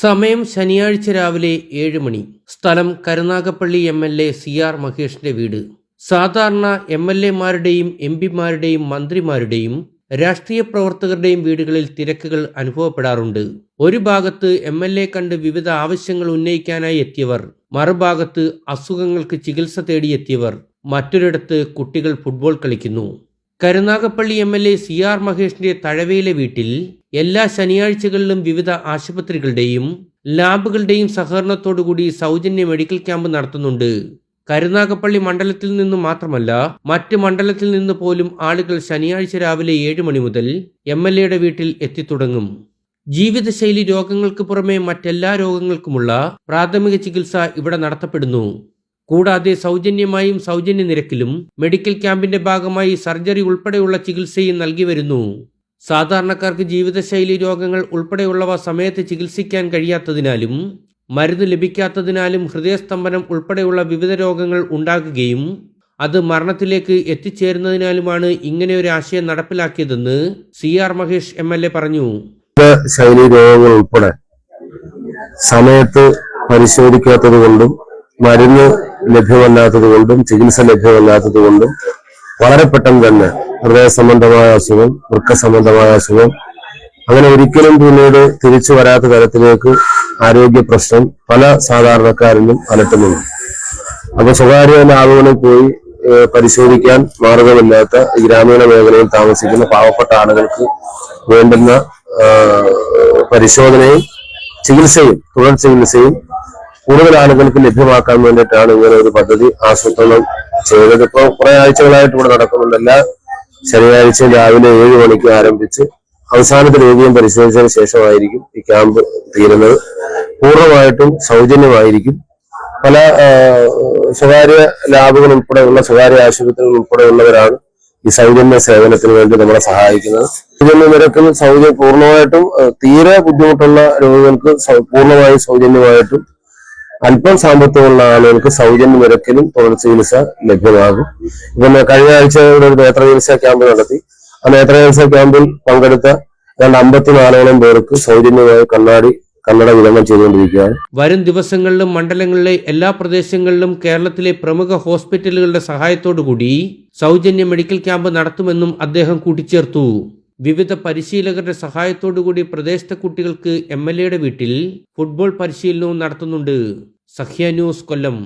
സമയം ശനിയാഴ്ച രാവിലെ ഏഴ് മണി. സ്ഥലം Karunagappally M L A C R മഹേഷിന്റെ വീട്. സാധാരണ എം എൽ എമാരുടെയും എം പിമാരുടെയും മന്ത്രിമാരുടെയും രാഷ്ട്രീയ പ്രവർത്തകരുടെയും വീടുകളിൽ തിരക്കുകൾ അനുഭവപ്പെടാറുണ്ട്. ഒരു ഭാഗത്ത് എം എൽ എ കണ്ട് വിവിധ ആവശ്യങ്ങൾ ഉന്നയിക്കാനായി എത്തിയവർ മറുഭാഗത്ത് അസുഖങ്ങൾക്ക് ചികിത്സ തേടിയെത്തിയവർ മറ്റൊരിടത്ത് കുട്ടികൾ ഫുട്ബോൾ കളിക്കുന്നു. Karunagappally M L A C R മഹേഷിന്റെ തഴവയിലെ വീട്ടിൽ എല്ലാ ശനിയാഴ്ചകളിലും വിവിധ ആശുപത്രികളുടെയും ലാബുകളുടെയും സഹകരണത്തോടുകൂടി സൗജന്യ മെഡിക്കൽ ക്യാമ്പ് നടത്തുന്നുണ്ട്. കരുനാഗപ്പള്ളി മണ്ഡലത്തിൽ നിന്നും മാത്രമല്ല മറ്റ് മണ്ഡലത്തിൽ നിന്ന് പോലും ആളുകൾ ശനിയാഴ്ച രാവിലെ ഏഴ് മണി മുതൽ എം എൽ എയുടെ വീട്ടിൽ എത്തിത്തുടങ്ങും. ജീവിതശൈലി രോഗങ്ങൾക്ക് പുറമെ മറ്റെല്ലാ രോഗങ്ങൾക്കുമുള്ള പ്രാഥമിക ചികിത്സ ഇവിടെ നടത്തപ്പെടുന്നു. കൂടാതെ സൗജന്യമായും സൗജന്യ നിരക്കിലും മെഡിക്കൽ ക്യാമ്പിന്റെ ഭാഗമായി സർജറി ഉൾപ്പെടെയുള്ള ചികിത്സയും നൽകി വരുന്നു. സാധാരണക്കാർക്ക് ജീവിതശൈലി രോഗങ്ങൾ ഉൾപ്പെടെയുള്ളവ സമയത്ത് ചികിത്സിക്കാൻ കഴിയാത്തതിനാലും മരുന്ന് ലഭിക്കാത്തതിനാലും ഹൃദയസ്തംഭനം ഉൾപ്പെടെയുള്ള വിവിധ രോഗങ്ങൾ ഉണ്ടാകുകയും അത് മരണത്തിലേക്ക് എത്തിച്ചേരുന്നതിനാലുമാണ് ഇങ്ങനെ ഒരു ആശയം നടപ്പിലാക്കിയതെന്ന് C R Mahesh M L A പറഞ്ഞു. ശൈലി രോഗങ്ങൾ ഉൾപ്പെടെ സമയത്ത് പരിശോധിക്കാത്തത് കൊണ്ടും മരുന്ന് ലഭ്യമല്ലാത്തത് കൊണ്ടും ചികിത്സ ലഭ്യമല്ലാത്തത് കൊണ്ടും വളരെ പെട്ടെന്ന് തന്നെ ഹൃദയ സംബന്ധമായ അസുഖം വൃക്ക സംബന്ധമായ അസുഖം അങ്ങനെ ഒരിക്കലും പിന്നീട് തിരിച്ചു വരാത്ത തരത്തിലേക്ക് ആരോഗ്യ പ്രശ്നം പല സാധാരണക്കാരിലും അലട്ടുന്നുണ്ട്. അപ്പൊ സ്വകാര്യ ലാബുകളിൽ പോയി പരിശോധിക്കാൻ മാർഗമില്ലാത്ത ഗ്രാമീണ മേഖലയിൽ താമസിക്കുന്ന പാവപ്പെട്ട ആളുകൾക്ക് വേണ്ടുന്ന പരിശോധനയും ചികിത്സയും തുടർ ചികിത്സയും കൂടുതൽ ആളുകൾക്ക് ലഭ്യമാക്കാൻ വേണ്ടിയിട്ടാണ് ഇങ്ങനെ ഒരു പദ്ധതി ആസൂത്രണം ചെയ്തത്. ഇപ്പോൾ കുറെ ആഴ്ചകളായിട്ട് ഇവിടെ നടക്കുന്നുണ്ട് എല്ലാ ശനിയാഴ്ച രാവിലെ ഏഴ് മണിക്ക് ആരംഭിച്ച് അവസാനത്തെ രോഗിയും പരിശോധിച്ചതിന് ശേഷമായിരിക്കും ഈ ക്യാമ്പ് തീരുന്നത്. പൂർണമായിട്ടും സൗജന്യമായിരിക്കും. പല സ്വകാര്യ ലാബുകൾ ഉൾപ്പെടെയുള്ള സ്വകാര്യ ആശുപത്രികൾ ഉൾപ്പെടെയുള്ളവരാണ് ഈ സൗജന്യ സേവനത്തിന് വേണ്ടി നമ്മളെ സഹായിക്കുന്നത്. സൗജന്യ നിരക്കിൽ സൗജന്യ പൂർണമായിട്ടും തീരെ ബുദ്ധിമുട്ടുള്ള രോഗികൾക്ക് പൂർണമായും സൗജന്യമായിട്ടും അല്പം സാമ്പത്തികമുള്ള ആളുകൾക്ക് സൗജന്യ നിരക്കിലും തൊഴിൽ ചികിത്സ ലഭ്യമാകും. ഇപ്പം കഴിഞ്ഞ ആഴ്ച ഇവിടെ ഒരു നേത്ര ചികിത്സാ ക്യാമ്പ് നടത്തി. ആ നേത്ര ചികിത്സാ ക്യാമ്പിൽ പങ്കെടുത്ത ഏതാണ്ട് അമ്പത്തിനാലോളം പേർക്ക് സൗജന്യമായി കണ്ണാടി കണ്ണട വിതരണം ചെയ്തുകൊണ്ടിരിക്കുകയാണ്. വരും ദിവസങ്ങളിലും മണ്ഡലങ്ങളിലെ എല്ലാ പ്രദേശങ്ങളിലും കേരളത്തിലെ പ്രമുഖ ഹോസ്പിറ്റലുകളുടെ സഹായത്തോടു കൂടി സൗജന്യ മെഡിക്കൽ ക്യാമ്പ് നടത്തുമെന്നും അദ്ദേഹം കൂട്ടിച്ചേർത്തു. വിവിധ പരിശീലകരുടെ സഹായത്തോടുകൂടി പ്രദേശത്തെ കുട്ടികൾക്ക് എം എൽ എയുടെ വീട്ടിൽ ഫുട്ബോൾ പരിശീലനവും നടത്തുന്നുണ്ട്. സഹ്യ ന്യൂസ് കൊല്ലം.